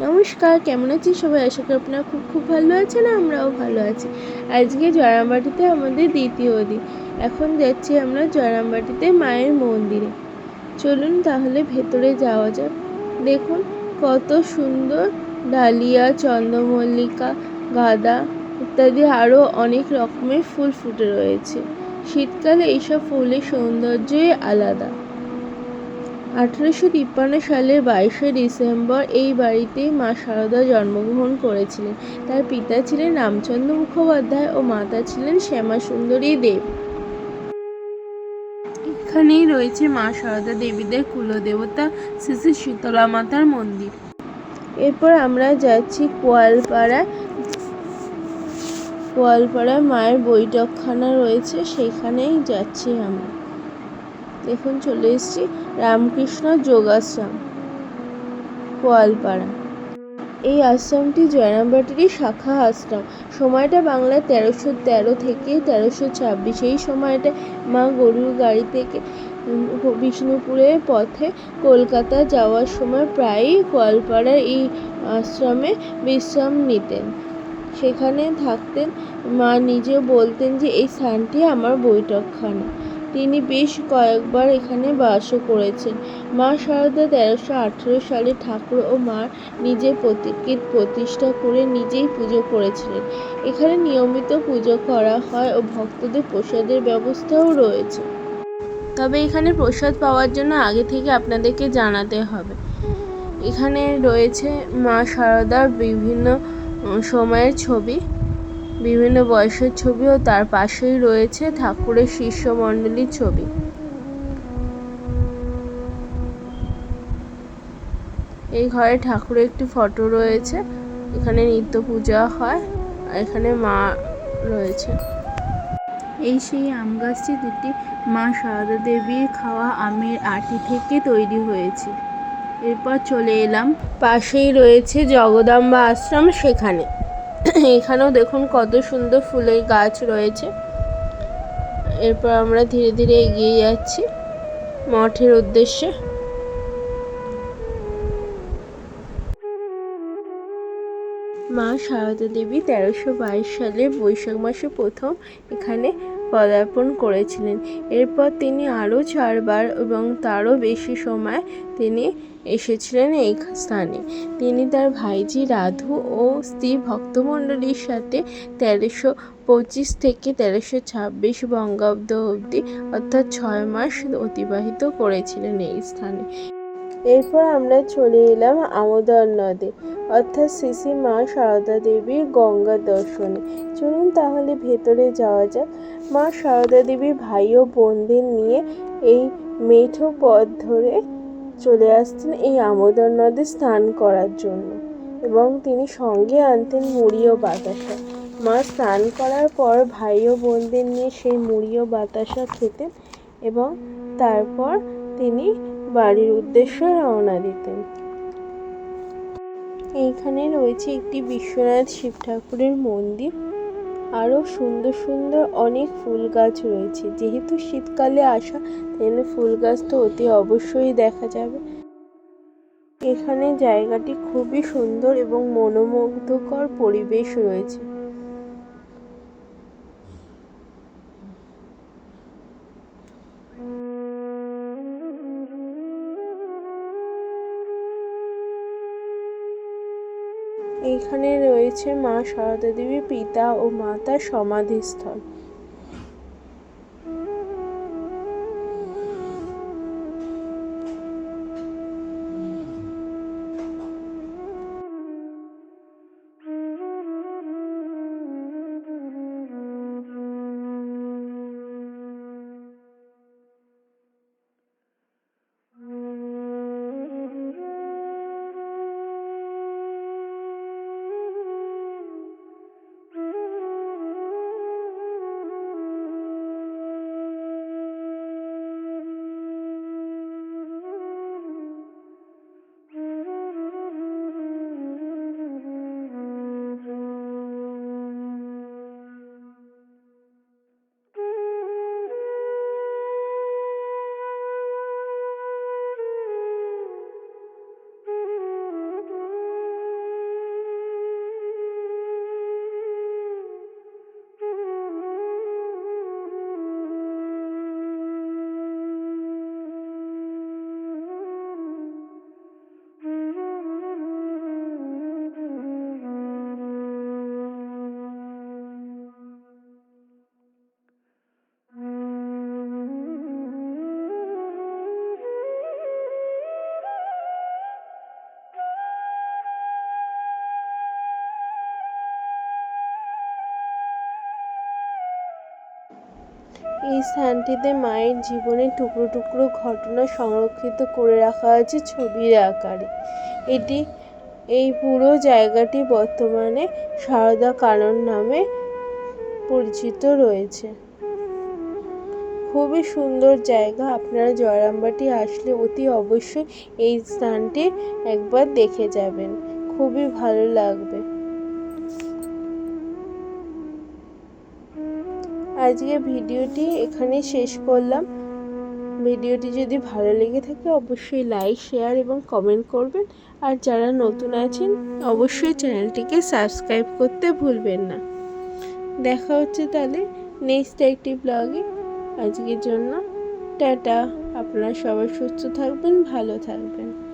নমস্কার, কেমন আছি সবাই? আশা করি আপনারা খুব খুব ভালো আছেন, আমরাও ভালো আছি। আজকে জয়রামবাটিতে আমাদের দ্বিতীয় দিন। এখন যাচ্ছি আমরা জয়রামবাটিতে মায়ের মন্দিরে। চলুন তাহলে ভেতরে যাওয়া যাক। দেখুন কত সুন্দর ডালিয়া, চন্দ্রমল্লিকা, গাঁদা ইত্যাদি আরও অনেক রকমের ফুল ফুটে রয়েছে। শীতকালে এইসব ফুলের সৌন্দর্যই আলাদা। আঠেরোশো তিপ্পান্ন সালের বাইশে ডিসেম্বর এই বাড়িতেই মা শারদা জন্মগ্রহণ করেছিলেন। তার পিতা ছিলেন রামচন্দ্র মুখোপাধ্যায় ও মাতা ছিলেন শ্যামা সুন্দরী দেব। এখানেই রয়েছে মা সারদা দেবীদের কুলদেবতা শ্রী শ্রী শীতলা মাতার মন্দির। এরপর আমরা যাচ্ছি কোয়ালপাড়ায়। কোয়ালপাড়ায় মায়ের বৈঠকখানা রয়েছে, সেখানেই যাচ্ছি আমরা। দেখুন চলে এসেছি রামকৃষ্ণ যোগাশ্রম কোয়ালপাড়া এই আশ্রমটি জয়রামবাটিরই শাখা আশ্রম। সময়টা বাংলায় তেরোশো তেরো থেকে তেরোশো ছাব্বিশ। এই সময়টা মা গরুর গাড়ি থেকে বিষ্ণুপুরের পথে কলকাতা যাওয়ার সময় প্রায়ই কোয়ালপাড়ার এই আশ্রমে বিশ্রাম নিতেন। সেখানে থাকতেন। মা নিজেও বলতেন যে, এই স্থানটি আমার বৈঠকখানা। তিনি বেশ কয়েকবার এখানে বাসও করেছেন। মা শারদা তেরোশো আঠেরো সালে ঠাকুর ও মা নিজের প্রতিকৃত প্রতিষ্ঠা করে নিজেই পুজো করেছিলেন। এখানে নিয়মিত পুজো করা হয় ও ভক্তদের প্রসাদের ব্যবস্থাও রয়েছে। তবে এখানে প্রসাদ পাওয়ার জন্য আগে থেকে আপনাদেরকে জানাতে হবে। এখানে রয়েছে মা শারদার বিভিন্ন সময়ের ছবি। বিভিন্ন বয়সের ছবি ও তার পাশেই রয়েছে ঠাকুরের শিষ্যমণ্ডলীর ছবি। এই ঘরে ঠাকুরের একটি ফটো রয়েছে। এখানে নিত্য পূজা হয় এখানে মা রয়েছে। এই সেই আম গাছটি দুটি মা সারদা দেবীর খাওয়া আমের আটি থেকে তৈরি হয়েছে। এরপর চলে এলাম। পাশেই রয়েছে জগদম্বা আশ্রম, সেখানে। এখানেও দেখুন কত সুন্দর ফুলের গাছ রয়েছে। এরপর আমরা ধীরে ধীরে এগিয়ে যাচ্ছি মঠের উদ্দেশ্যে। মা সারদা দেবী তেরোশো বাইশ সালে বৈশাখ মাসে প্রথম এখানে পদার্পণ করেছিলেন। এরপর তিনি আরও চারবার এবং তারও বেশি সময় তিনি এসেছিলেন এই স্থানে। তিনি তার ভাইজি রাধু ও স্ত্রী ভক্তমণ্ডলীর সাথে তেরোশো পঁচিশ থেকে তেরোশো ছাব্বিশ বঙ্গাব্দ অবধি, অর্থাৎ ছয় মাস অতিবাহিত করেছিলেন এই স্থানে। এরপর আমরা চলে এলাম আমোদর নদে, অর্থাৎ শ্রী মা সারদা দেবীর গঙ্গা দর্শনে। চলুন তাহলে ভেতরে যাওয়া যাক। মা সারদা দেবীর ভাই ও বোনদের নিয়ে এই মেঠো পথ ধরে চলে আসতেন এই আমোদর নদে স্নান করার জন্য এবং তিনি সঙ্গে আনতেন মুড়ি ও বাতাসা। মা স্নান করার পর ভাই ও বোনদের নিয়ে সেই মুড়ি ও বাতাসা খেতেন এবং তারপর তিনি বাড়ির উদ্দেশ্যে রওনা দিতেন। এইখানে রয়েছে একটি বিশ্বনাথ শিব ঠাকুরের মন্দির। আরও সুন্দর সুন্দর অনেক ফুল গাছ রয়েছে। যেহেতু শীতকালে আসা, তাহলে ফুল গাছ তো অতি অবশ্যই দেখা যাবে। এখানে জায়গাটি খুবই সুন্দর এবং মনোমুগ্ধকর পরিবেশ রয়েছে। এইখানে রয়েছে মা সারদা দেবীর পিতা ও মাতার সমাধিস্থল। এই স্থানটিতে মায়ের জীবনের টুকরো টুকরো ঘটনা সংরক্ষিত করে রাখা আছে ছবির আকারে। এটি এই পুরো জায়গাটি বর্তমানে সারদা কানন নামে পরিচিত রয়েছে। খুবই সুন্দর জায়গা। আপনারা জয়রামবাটি আসলে অতি অবশ্যই এই স্থানটি একবার দেখে যাবেন। খুবই ভালো লাগবে। আজকে ভিডিওটি এখানে শেষ করলাম। ভিডিওটি যদি ভালো লেগে থাকে অবশ্যই লাইক, শেয়ার এবং কমেন্ট করবেন। আর যারা নতুন আছেন, অবশ্যই চ্যানেলটিকে সাবস্ক্রাইব করতে ভুলবেন না। দেখা হচ্ছে তাহলে নেক্সট একটি ব্লগে। আজকের জন্য টাটা। আপনারা সবাই সুস্থ থাকবেন, ভালো থাকবেন।